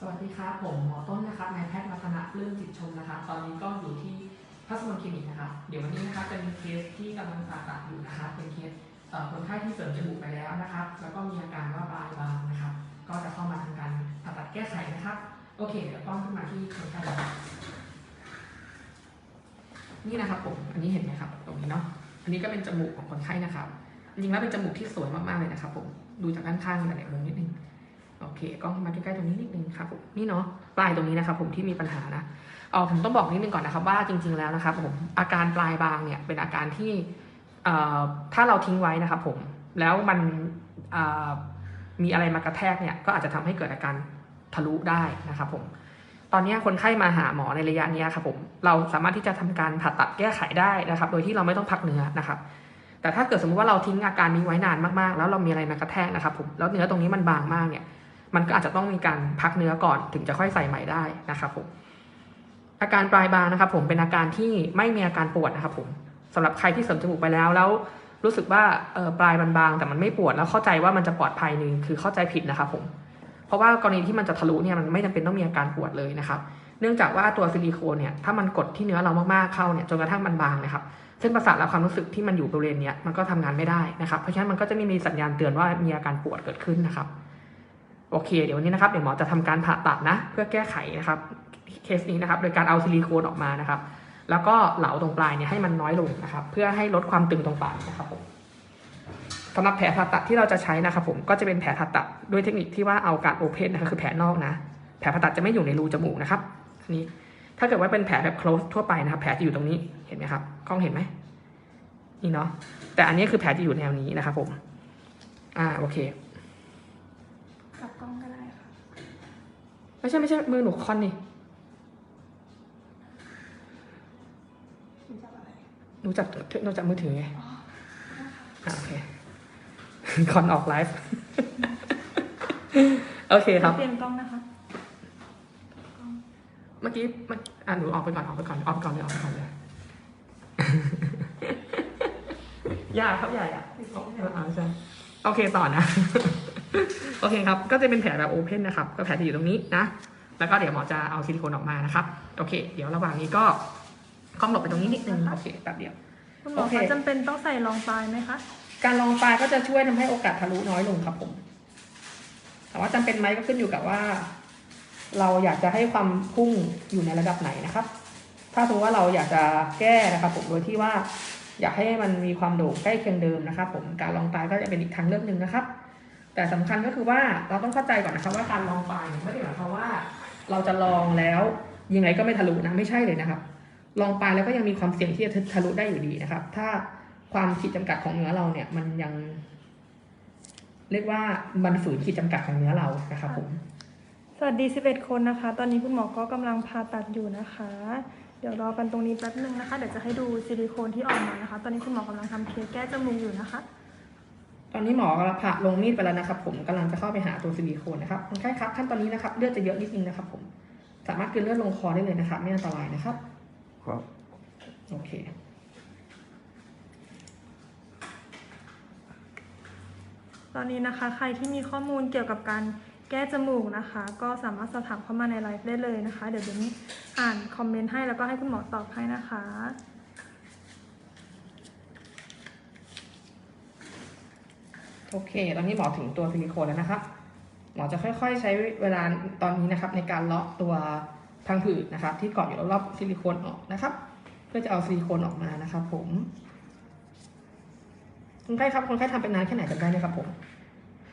สวัสดีครับผมหมอต้นนะครับนายแพทย์วัฒนะเรื่องจิตชมนะครับตอนนี้ก็อยู่ที่พัสมนคลินิกนะครับเดี๋ยววันนี้นะครับจะมีเคสที่กำลังผ่าตัดอยู่นะครับเป็นเคสเคนไข้ที่เสริมจมูกไปแล้วนะครับแล้วก็มีอาการว่าปลายบางนะครับก็จะเข้ามาทำการผ่าตัดแก้ไขนะครับโอเคเดี๋ยวต้องขึ้นมาที่คนไข้นะครับนี่นะครับผมอันนี้เห็นไหมครับ ตรงนี้เนาะอันนี้ก็เป็นจมูกของคนไข้นะครับจริงๆแล้วเป็นจมูกที่สวยมากๆเลยนะครับผมดูจากด้านข้างหลายๆมุมนิดนึง โอเคกล้องมาใกล้ๆตรงนี้นิดนึงครับผมนี่เนาะปลายตรงนี้นะครับผมที่มีปัญหานะเออผมต้องบอกนิดนึงก่อนนะครับว่าจริง ๆแล้วนะครับผมอาการปลายบางเนี่ยเป็นอาการที่เอ่อถ้าเราทิ้งไว้นะครับผมแล้วมันเอ่อมีอะไรมากระแทกเนี่ยก็อาจจะทำให้เกิดอาการทะลุได้นะครับผมตอนนี้คนไข้มาหาหมอในระยะนี้ครับผมเราสามารถที่จะทำการผ่าตัดแก้ไขได้นะครับ โดยที่เราไม่ต้องพักเนื้อนะครับแต่ถ้าเกิดสมมติว่าเราทิ้งอาการนี้ไว้นานมากๆ แล้วเรามีอะไรมากระแทกนะครับผมแล้วเนื้อตรงนี้มันบางมากเนี่ย มันก็อาจจะต้องมีการพักเนื้อก่อนถึงจะค่อยใส่ใหม่ได้นะครับผมอาการปลายบางนะครับ ผมเป็นอาการที่ไม่มีอาการปวดนะครับ ผมสำหรับใครที่เสริมจมูกไปแล้วแล้วรู้สึกว่าปลายมันบางแต่มันไม่ปวดแล้วเข้าใจว่ามันจะปลอดภัยนึงคือเข้าใจผิดนะครับผมเพราะว่ากรณีที่มันจะทะลุเนี่ยมันไม่จำเป็นต้องมีอาการปวดเลยนะครับเนื่องจากว่าตัวซิลิโคนเนี่ยถ้ามันกดที่เนื้อเรามากๆเข้าเนี่ยจนกระทั่งมันบางนะครับเส้นประสาทและความรู้สึกที่มันอยู่บริเวณนี้มันก็ทำงานไม่ได้นะครับ เพราะฉะนั้นมันก็จะไม่มีสัญญาณเตือนว่ามีอาการปวดเกิดขึ้นนะครับ โอเค เดี๋ยววันนี้นะครับเดี๋ยวหมอจะทำการผ่าตัดนะ เพื่อแก้ไขนะครับเคสนี้นะครับโดยการเอาซิลิโคนออกมานะครับ แล้วก็เหลาตรงปลายเนี่ยให้มันน้อยลงนะครับ เพื่อให้ลดความตึงตรงปลายนะครับผมสำหรับแผลผ่าตัดที่เราจะใช้นะครับผมก็จะเป็นแผลผ่าตัดด้วยเทคนิคที่ว่าเอาการโอเพนนะคะคือแผลนอกนะ แผลผ่าตัดจะไม่อยู่ในรูจมูกนะครับอันนี้ถ้าเกิดว่าเป็นแผลแบบ close ทั่วไปนะครับ แผลจะอยู่ตรงนี้เห็นไหมครับกล้องเห็นไหมนี่เนาะแต่อันนี้คือแผลจะอยู่แนวนี้นะครับผม อ่าโอเค กลับกล้องก็ได้ค่ะ ไม่ใช่ไม่ใช่มือหนูคอนนี่คุณจับอะไรหนูจับหนูจับมือถือไงอ๋ออ่าโอเค คอนออกไลฟ์ โอเคครับ เปลี่ยนกล้องนะคะเมื่อกี้มันอะหนูออกไปก่อนออกไปก่อนออกไปก่อนเลยออกไปก่อนเลยอย่าครับอย่าอย่าเอาเอาใช่โอเคต่อนะ โอเคครับ ก็จะเป็นแผลแบบโอเพนนะครับ ก็แผลจะอยู่ตรงนี้นะ แล้วก็เดี๋ยวหมอจะเอาซิลิโคนออกมานะครับ โอเค เดี๋ยวระหว่างนี้ก็กล้องหลบไปตรงนี้นิดนึง โอเคแป๊บเดียว คุณหมอโอเค คะจำเป็นต้องใส่รองปลายไหมคะ การลองปลายก็จะช่วยทำให้โอกาสทะลุน้อยลงครับผม แต่ว่าจำเป็นไหมก็ขึ้นอยู่กับว่า เราอยากจะให้ความพุ่งอยู่ในระดับไหนนะครับ ถ้าสมมติว่าเราอยากจะแก้นะครับผมโดยที่ว่า อยากให้มันมีความโด่งใกล้เคียงเดิมนะครับ ผมการลองปลายก็จะเป็นอีกทางเลือกหนึ่งนะครับ แต่สำคัญก็คือว่าเราต้องเข้าใจก่อนนะครับว่าการลองไปไม่ได้หมายความว่า เราจะลองแล้วยังไงก็ไม่ทะลุนะไม่ใช่เลยนะครับ ลองไปแล้วก็ยังมีความเสี่ยงที่จะทะลุได้อยู่ดีนะครับ ถ้าความขีดจำกัดของเนื้อเราเนี่ย มันยัง เรียกว่ามันฝืนขีดจำกัดของเนื้อเรานะครับผมสวัสดี 11 คนนะคะ ตอนนี้คุณหมอก็กำลังผ่าตัดอยู่นะคะ เดี๋ยวรอกันตรงนี้แป๊บนึงนะคะ เดี๋ยวจะให้ดูซิลิโคนที่ออกมานะคะ ตอนนี้คุณหมอกำลังทำเคสแก้จมูกอยู่นะคะ ตอนนี้หมอกำลังผ่าลงมีดไปแล้วนะครับผมกำลังจะเข้าไปหาตัวซิลิโคนนะครับคนไข้ครับขั้นตอนนี้นะครับเลือดจะเยอะนิดนึงนะครับ ผม สามารถกลืนเลือดลงคอได้เลยนะครับ ไม่อันตรายนะครับ ครับโอเคตอนนี้นะคะ ใครที่มีข้อมูลเกี่ยวกับการแก้จมูกนะคะ ก็สามารถสอบถามเข้ามาในไลฟ์ได้เลยนะคะ เดี๋ยวเดี๋ยวนี้อ่านคอมเมนต์ให้แล้วก็ให้คุณหมอตอบให้นะคะ โอเค ตอนนี้หมอถึงตัวซิลิโคนแล้วนะครับ หมอจะค่อยๆ ใช้เวลาตอนนี้นะครับ ในการเลาะตัวพังผืดนะครับ ที่เกาะอยู่รอบๆซิลิโคนออกนะครับ เพื่อจะเอาซิลิโคนออกมานะครับ ผมคนไข้ครับคนไข้ทำเป็นนานแค่ไหนจำได้ไหมครับผม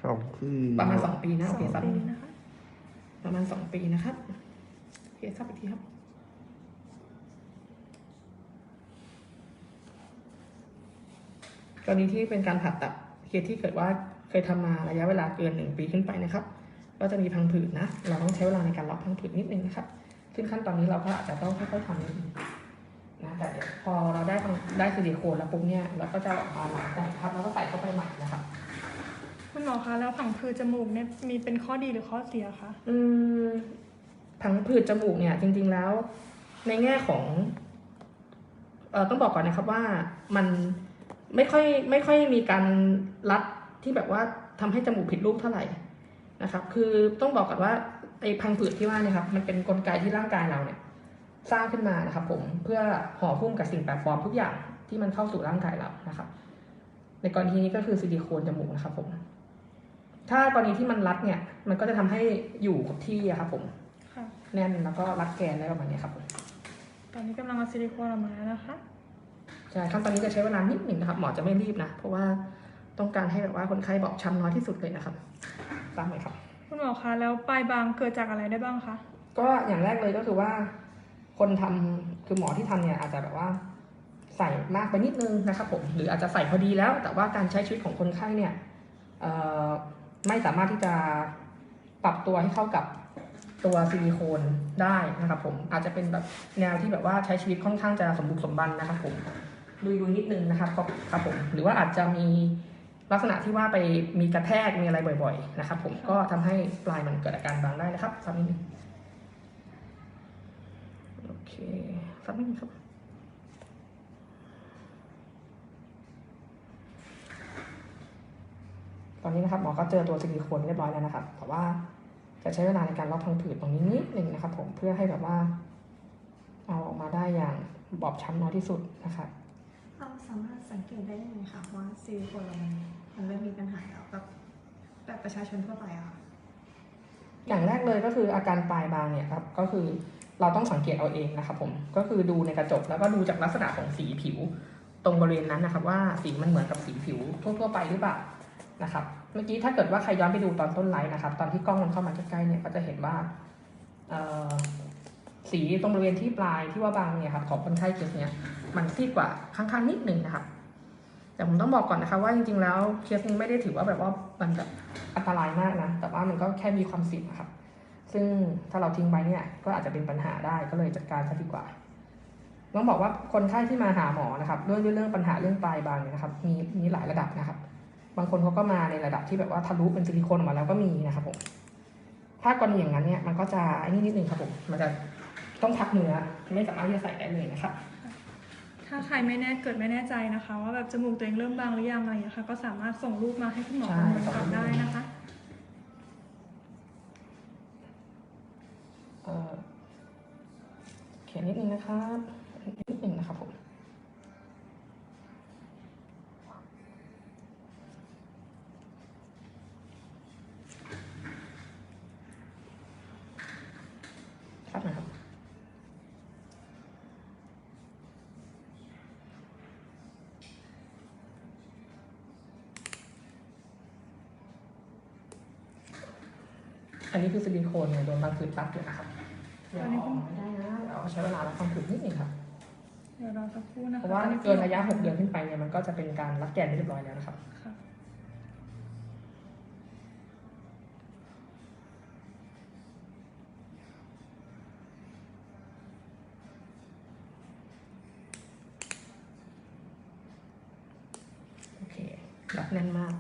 สองคือประมาณสองปีนะสโอองเคสักปีนะคะประมาณสองปีนะครับโอเคทราบอีกทีครับกรณีที่เป็นการผ่าตัด เคสที่เกิดว่าเคยทำมาระยะเวลาเกินหนึ่งปีขึ้นไปนะครับ ก็จะมีพังผืดนะ เราต้องใช้เวลาในการล็อกพังผืดนิดนึงนะครับ ซึ่งขั้นตอนนี้เราก็อาจจะต้องค่อยๆทำนิดนึงนะแต่เดี๋ยวพอเราได้พังได้ซิลิโคนแล้วปุ๊บเนี่ยเราก็จะเอาออกมาล้างแต่ครับแล้วก็ใส่เข้าไปใหม่นะครับคุณหมอคะแล้วผังผืดจมูกเนี่ยมีเป็นข้อดีหรือข้อเสียคะอืมผังผืดจมูกเนี่ย จริง ๆแล้ว ในแง่ของเอ่อต้องบอกก่อนนะครับว่ามัน ไม่ค่อยไม่ค่อยมีการรัดที่แบบว่าทำให้จมูกผิดรูปเท่าไหร่นะครับ คือต้องบอกก่อนว่าไอไอ้พังผืดที่ว่าเนี่ยครับมันเป็นกลไกที่ร่างกายเราเนี่ย สร้างขึ้นมานะครับ ผมเพื่อห่อหุ้มกับสิ่งแปลกปลอมทุกอย่างที่มันเข้าสู่ร่างกายเรานะครับ ในกรณีนี้ก็คือซิลิโคนจมูกนะครับ ผม ถ้ากรณีที่มันรัดเนี่ย มันก็จะทำให้อยู่กับที่อะครับ ผมค่ะแน่นแล้วก็รัดแกนได้ประมาณนี้ครับผมตอนนี้กำลังเอาซิลิโคนออกมาแล้วนะคะ ใช่ขั้นตอนนี้จะใช้เวลานิดหนึ่งนะครับ หมอจะไม่รีบนะ เพราะว่าต้องการให้แบบว่าคนไข้บอกช้ำน้อยที่สุดเลยนะครับตามเลยครับ คุณหมอคะแล้วปลายบางเกิดจากอะไรได้บ้างคะ ก็อย่างแรกเลยก็คือว่า คนทำคือหมอที่ทำเนี่ยอาจจะแบบว่า ใส่มากไปนิดนึงนะครับผมหรืออาจจะใส่พอดีแล้ว แต่ว่าการใช้ชีวิตของคนไข้เนี่ยเอ่อไม่สามารถที่จะปรับตัวให้เข้ากับตัวซิลิโคนได้นะครับผมอาจจะเป็นแบบแนวที่แบบว่าใช้ชีวิตค่อนข้างจะสมบุกสมบันนะครับผม ลุยๆนิดนึงนะครับครับครับผมหรือว่าอาจจะมีลักษณะที่ว่าไปมีกระแทกมีอะไรบ่อยๆนะครับ ผมก็ทำให้ปลายมันเกิดอาการบางได้นะครับสักนิดนึงโอเคสักนิดนึงครับตอนนี้นะครับหมอก็เจอตัวซิลิโคนเรียบร้อยแล้วนะครับ แต่ว่าจะใช้เวลาในการล็อกพังผืดตรงนี้นิดนึงนะครับ ผมเพื่อให้แบบว่า เอาออกมาได้อย่างบอบช้ำน้อยที่สุดนะครับ เราสามารถสังเกตได้ยังไงคะว่าซิลิโคนเรามันมันเริ่มมีปัญหาแล้วแบบแบบประชาชนทั่วไปอะค่ะอย่างแรกเลยก็คืออาการปลายบางเนี่ยครับก็คือเราต้องสังเกตเอาเองนะครับผมก็คือดูในกระจกแล้วก็ดูจากลักษณะของสีผิว ตรงบริเวณนั้นนะครับ ว่าสีมันเหมือนกับสีผิวทั่วๆไปหรือเปล่านะครับ เมื่อกี้ถ้าเกิดว่าใครย้อนไปดูตอนต้นไลฟ์นะครับ ตอนที่กล้องมันเข้ามาใกล้ๆเนี่ยก็จะเห็นว่าสีตรงบริเวณที่ปลายที่ว่าบางเนี่ยครับของคนไข้เคสเนี่ย มันซีดกว่าข้างๆนิดนึงนะครับแต่ผมต้องบอกก่อนนะคะว่าจริงๆแล้วเคสนี้ไม่ได้ถือว่าแบบว่ามันแบบอันตรายมากนะ แต่ว่ามันก็แค่มีความเสี่ยงนะครับ ซึ่งถ้าเราทิ้งไว้เนี่ยก็อาจจะเป็นปัญหาได้ก็เลยจัดการซะดีกว่า ต้องบอกว่าคนไข้ที่มาหาหมอนะครับด้วยด้วยเรื่องปัญหาเรื่องปลายบางเนี่ยนะครับ มีมีหลายระดับนะครับ บางคนเขาก็มาในระดับที่แบบว่าทะลุเป็นซิลิโคนออกมาแล้วก็มีนะครับผมถ้ากรณีอย่างนั้นเนี่ยมันก็จะไอ้นี่นิดนึงครับผมมันจะต้องพักเนื้อไม่สามารถที่จะใส่ได้เลยนะครับ ถ้าใครไม่แน่เกิดไม่แน่ใจนะคะ ว่าแบบจมูกตัวเองเริ่มบางหรือยังอะไรอย่างเงี้ยค่ะ ก็สามารถส่งรูปมาให้คุณหมอใช่ประเมินก่อนได้นะคะ เอ่อเขียนนิดนึงนะครับนิดนึงนะครับผม ครับนะครับ อันนี้คือซิลิโคนเนี่ยโดนบางผืนรัดอยู่นะครับเดี๋ยวเอาออกไม่ได้นะเดี๋ยวเอาใช้เวลารับความผืนนิดนึงครับ เดี๋ยวรอสักครู่นะคะเพราะว่าตอเกินระยะ6เดือนขึ้นไปเนี่ยมันก็จะเป็นการรัดแกนได้เรียบร้อยแล้วนะครับ ค่ะโอเครัดแน่นมาก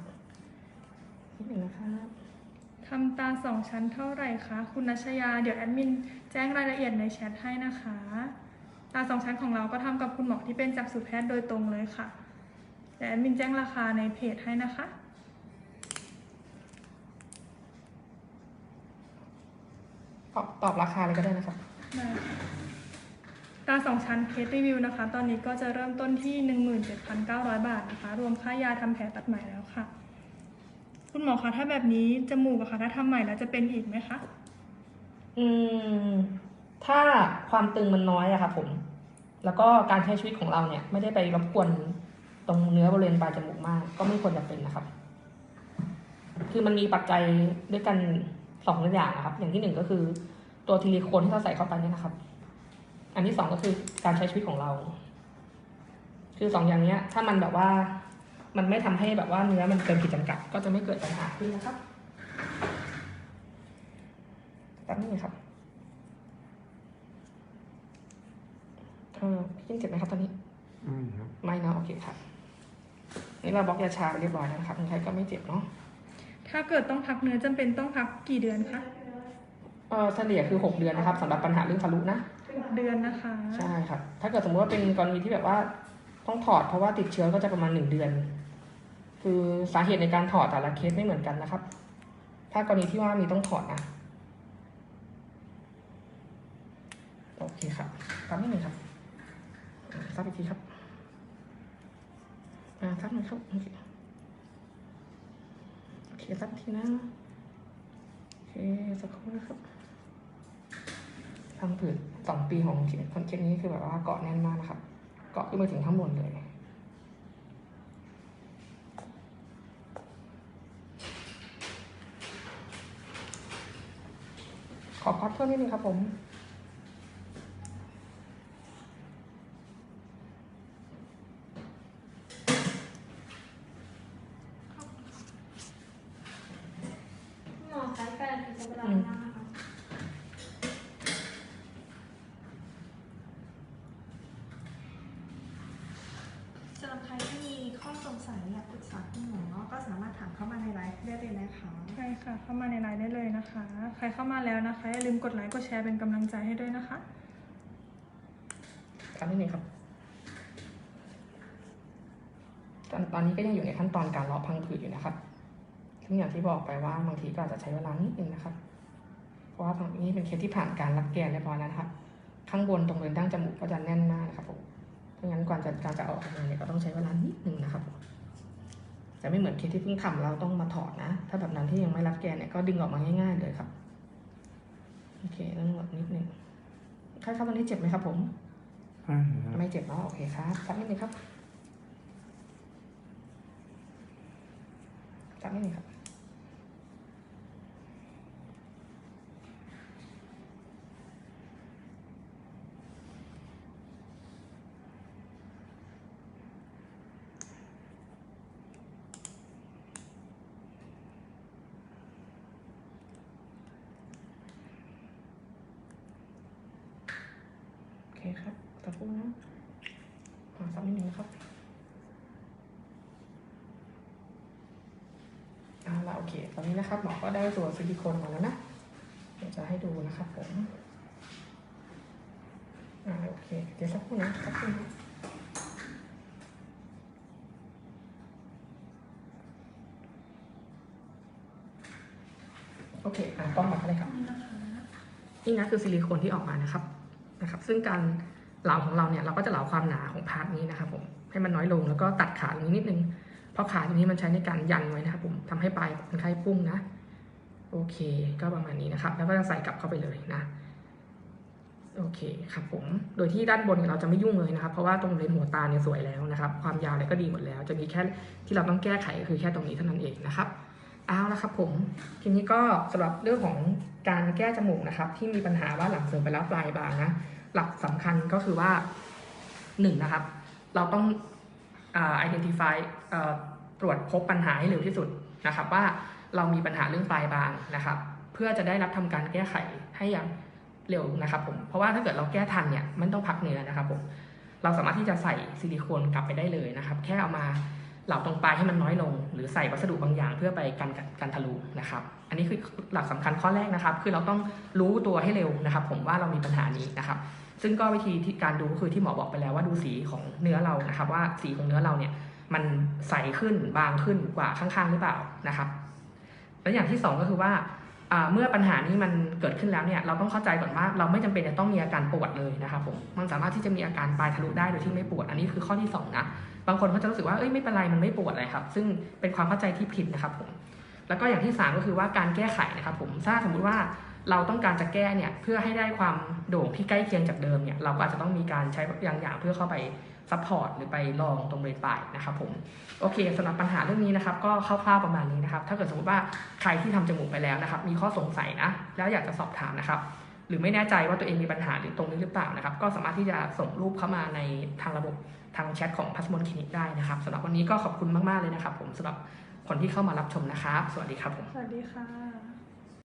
นิดนึงนะครับทำตาสองชั้นเท่าไหร่คะ คุณนัชยา เดี๋ยวแอดมินแจ้งรายละเอียดในแชทให้นะคะ ตาสองชั้นของเราก็ทำกับคุณหมอที่เป็นจักษุแพทย์โดยตรงเลยค่ะเดี๋ยวแอดมินแจ้งราคาในเพจให้นะคะตอบตอบราคาเลยก็ได้นะครับได้ค่ะตาสองชั้นเคสรีวิวนะคะ ตอนนี้ก็จะเริ่มต้นที่ 17,900 บาทนะคะ รวมค่ายาทำแผลตัดใหม่แล้วค่ะ คุณหมอคะถ้าแบบนี้จมูกอะคะถ้าทำใหม่แล้วจะเป็นอีกไหมคะ อืม ถ้าความตึงมันน้อยอะครับผม แล้วก็การใช้ชีวิตของเราเนี่ย ไม่ได้ไปรบกวนตรงเนื้อบริเวณปลายจมูกมาก ก็ไม่ควรจะเป็นนะครับ คือมันมีปัจจัยด้วยกันสองอย่างนะครับ อย่างที่หนึ่งก็คือ ตัวซิลิโคนที่เราใส่เข้าไปเนี่ยนะครับ อันที่สองก็คือการใช้ชีวิตของเรา คือสองอย่างเนี้ย ถ้ามันแบบว่า มันไม่ทำให้แบบว่าเนื้อมันเกินขีดจำกัด ก็จะไม่เกิดปัญหาขึ้นนะครับแป๊บนึงนะครับเออพี่กินเจ็บไหมครับตอนนี้อืมครับไม่เนาะโอเคครับนี่เราบล็อกยาชาไปเรียบร้อยแล้วนะครับคนไข้ก็ไม่เจ็บเนาะถ้าเกิดต้องพักเนื้อจำเป็นต้องพักกี่เดือนคะเออเฉลี่ยคือหกเดือนนะครับสำหรับปัญหาเรื่องทะลุนะหกเดือนนะคะ ใช่ครับ ถ้าเกิดสมมติว่าเป็นกรณีที่แบบว่าต้องถอดเพราะว่าติดเชื้อก็จะประมาณหนึ่งเดือน คือสาเหตุในการถอดแต่ละเคสไม่เหมือนกันนะครับ ถ้ากรณีที่ว่ามีต้องถอดนะ โอเคครับตามนิดหนึ่งครับอ่าซับอีกทีครับ อ่าซับหน่อยครับ โอเคโอเคซับทีนะ โอเคสักครู่นะครับทำผืนสองปีของคนเคสนี้คือแบบว่าเกาะแน่นมากนะครับ เกาะขึ้นไปถึงข้างบนเลย ขอพัดเพิ่มนิดนึงครับผมอใช้แปดถึงจะเวลาหน้านะคะสำหรับใครที่มีข้อสง สัยอยากปรึกษาคุณหมอก็สามารถถามเข้ามาในไลฟ์ได้เลยนะคะใช่ค่ะ เข้ามาในไลน์ได้เลยนะคะ ใครเข้ามาแล้วนะคะอย่าลืมกดไลค์กดแชร์เป็นกำลังใจให้ด้วยนะคะครับนิดนึงครับตอนตอนนี้ก็ยังอยู่ในขั้นตอนการเลาะพังผืดอยู่นะครับซึ่งอย่างที่บอกไปว่าบางทีก็อาจจะใช้เวลานิดนึงนะครับ เพราะว่าบางนี้เป็นเคสที่ผ่านการรัดแกนเรียบร้อยแล้วนะครับ ข้างบนตรงบริเวณดั้งจมูกก็จะแน่นมากนะครับผมเพราะงั้นก่อนจะการจะเอาออกมาเนี่ยก็ต้องใช้เวลานิดนึงนะครับผม จะไม่เหมือนเคสที่เพิ่งทำเราต้องมาถอดนะ ถ้าแบบนั้นที่ยังไม่รัดแกนเนี่ยก็ดึงออกมาง่าย ๆ เลยครับ โอเคแล้วนวดนิดนึงใครครับวันนี้เจ็บไหมครับ ผมห้าไม่เจ็บเนาะโอเคครับซักนิดนึงครับซักนิดนึงครับ เคครับตะพูนะอ่าซักนิดนึงนะครับเอาละโอเค ตอนนี้นะครับหมอก็ได้ตัวซิลิโคนมาแล้วนะ เดี๋ยวจะให้ดูนะครับผมอ่าโอเค เดี๋ยวสักครู่นะสักครู่นะโอเคอ่ากล้องมาเลยครับ นี่นะคะนี่นะคือซิลิโคนที่ออกมานะครับ นะครับ ซึ่งการเหลาของเราเนี่ยเราก็จะเหลาความหนาของพาร์ทนี้นะครับผมให้มันน้อยลงแล้วก็ตัดขาตรงนี้นิดนึง เพราะขาตรงนี้มันใช้ในการยันไว้นะครับผมทำให้ปลายคนไข้พุ่งนะ โอเค ก็ประมาณนี้นะครับ แล้วก็จะใส่กลับเข้าไปเลยนะ โอเคครับผม โดยที่ด้านบนเนี่ยเราจะไม่ยุ่งเลยนะครับ เพราะว่าตรงเลนหัวตาเนี่ยสวยแล้วนะครับ ความยาวอะไรก็ดีหมดแล้ว จะมีแค่ที่เราต้องแก้ไขก็คือแค่ตรงนี้เท่านั้นเองนะครับ เอาละครับผมทีนี้ก็สำหรับเรื่องของการแก้จมูกนะครับ ที่มีปัญหาว่าหลังเสริมไปแล้วปลายบางนะหลักสำคัญก็คือว่าหนึ่งนะครับ เราต้องอ identify ตรวจพบปัญหาให้เร็วที่สุดนะครับ ว่าเรามีปัญหาเรื่องปลายบางนะครับ เพื่อจะได้รับทำการแก้ไขให้อย่างเร็วนะครับผมเพราะว่าถ้าเกิดเราแก้ทันเนี่ยไม่ต้องพักเนื้อนะครับผมเราสามารถที่จะใส่ซิลิโคนกลับไปได้เลยนะครับ แค่เอามา เหลาตรงปลายให้มันน้อยลง หรือใส่วัสดุบางอย่างเพื่อไปกันกันทะลุนะครับ อันนี้คือหลักสำคัญข้อแรกนะครับ คือเราต้องรู้ตัวให้เร็วนะครับ ผมว่าเรามีปัญหานี้นะครับ ซึ่งก็วิธีที่การดูก็คือที่หมอบอกไปแล้วว่าดูสีของเนื้อเรานะครับ ว่าสีของเนื้อเราเนี่ยมันใสขึ้นบางขึ้นกว่าข้างๆ หรือเปล่านะครับ แล้วอย่างที่สองก็คือว่าเมื่อปัญหานี้มันเกิดขึ้นแล้วเนี่ยเราต้องเข้าใจก่อนว่าเราไม่จำเป็นจะต้องมีอาการปวดเลยนะครับผมมันสามารถที่จะมีอาการปลายทะลุได้โดยที่ไม่ปวด อันนี้คือข้อที่สองนะ บางคนเขาจะรู้สึกว่าเอ้ยไม่เป็นไรมันไม่ปวดอะไรครับ ซึ่งเป็นความเข้าใจที่ผิดนะครับผมแล้วก็อย่างที่สามก็คือว่าการแก้ไขนะครับผมถ้าสมมุติว่าเราต้องการจะแก้เนี่ยเพื่อให้ได้ความโด่งที่ใกล้เคียงจากเดิมเนี่ยเราก็อาจจะต้องมีการใช้บางอย่างเพื่อเข้าไปซัพพอร์ตหรือไปลองตรงบริเวณปลายนะครับผมโอเคสำหรับปัญหาเรื่องนี้นะครับ ก็คร่าวๆประมาณนี้นะครับ ถ้าเกิดสมมติว่าใครที่ทำจมูกไปแล้วนะครับ มีข้อสงสัยนะแล้วอยากจะสอบถามนะครับ หรือไม่แน่ใจว่าตัวเองมีปัญหาหรือตรงนี้หรือเปล่านะครับ ก็สามารถที่จะส่งรูปเข้ามาในทางระบบ ทางแชทของพัสมนคลินิกได้นะครับสำหรับวันนี้ก็ขอบคุณมาก ๆ เลยนะครับผมสำหรับคนที่เข้ามารับชมนะครับ สวัสดีครับผม สวัสดีค่ะ